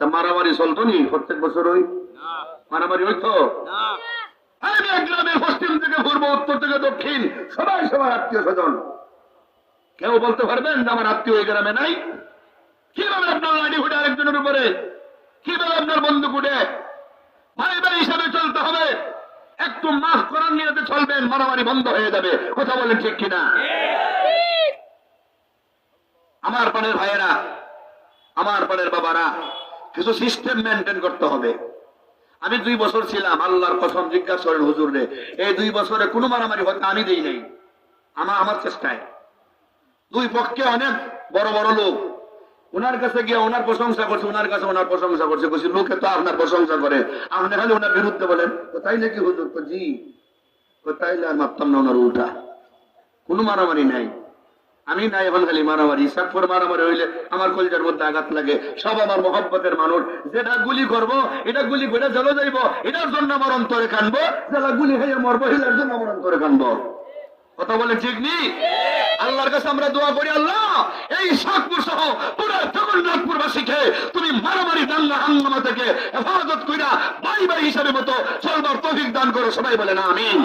তা মারামারি চলতো নি? প্রত্যেক বছর ওই মারামারি হইতো? আমি এক গ্রামের পশ্চিম থেকে পূর্ব উত্তর থেকে দক্ষিণ সবাই সবার আত্মীয় স্বজন। কেউ বলতে পারবেন যে আমার আত্মীয় এই গ্রামে নাই? কীভাবে আপনার লাঠি ফুটে আরেকজনের উপরে? কীভাবে আপনার বন্ধু ফুটে ভাই ভাই হিসাবে চলতে হবে। একটু মাফ করার নিয়ে চলবেন মারামারি বন্ধ হয়ে যাবে। কথা বলেন ঠিক কিনা? আমার পানের ভাইয়েরা আমার পানের বাবারা কিছু সিস্টেম মেনটেন করতে হবে। আমি দুই বছর ছিলাম, আল্লাহর কসম জিজ্ঞাসা করেন, হুজুর রে, এই দুই বছরে কোনো মারামারি হয়তো আমি দেই নাই। আমার আমার চেষ্টায়। দুই পক্ষে অনেক বড় বড় লোক। ওনার কাছে গিয়ে ওনার প্রশংসা করছে ওনার কাছে ওনার প্রশংসা করছে। বলছি, লোকে তো আপনার প্রশংসা করে। আপনি খালি ওনার বিরুদ্ধে বলেন তাই নাকি হুজুর তো জি? তাইলে আর মাপতাম না ওনার উল্টা? কোনো মারামারি নাই। আমি নাই এখন খালি মারামারি সাকফর মারামারি হইলে আমার কলজার মধ্যে আঘাত লাগে। সব আমার মহব্বতের মানুষ। যেটা গুলি করব, এটা গুলি করে চলে যাইব। এটার জন্য আমার অন্তরে কানবো। যারা গুলি হয়ে মরবো, এটার জন্য আমার অন্তরে কানবো। কথা বলে ঠিক নি? আল্লাহর কাছে আমরা দোয়া করি, আল্লাহ, এই শাকপুর সহ পুরো জগন্নাথপুর বাসীকে তুমি মারামারি দাঙ্গা হাঙ্গামা থেকে হেফাজত কইরা বাই ভাই হিসাবে মতো চলবার তৌফিক দান করো। সবাই বলে না, আমিন।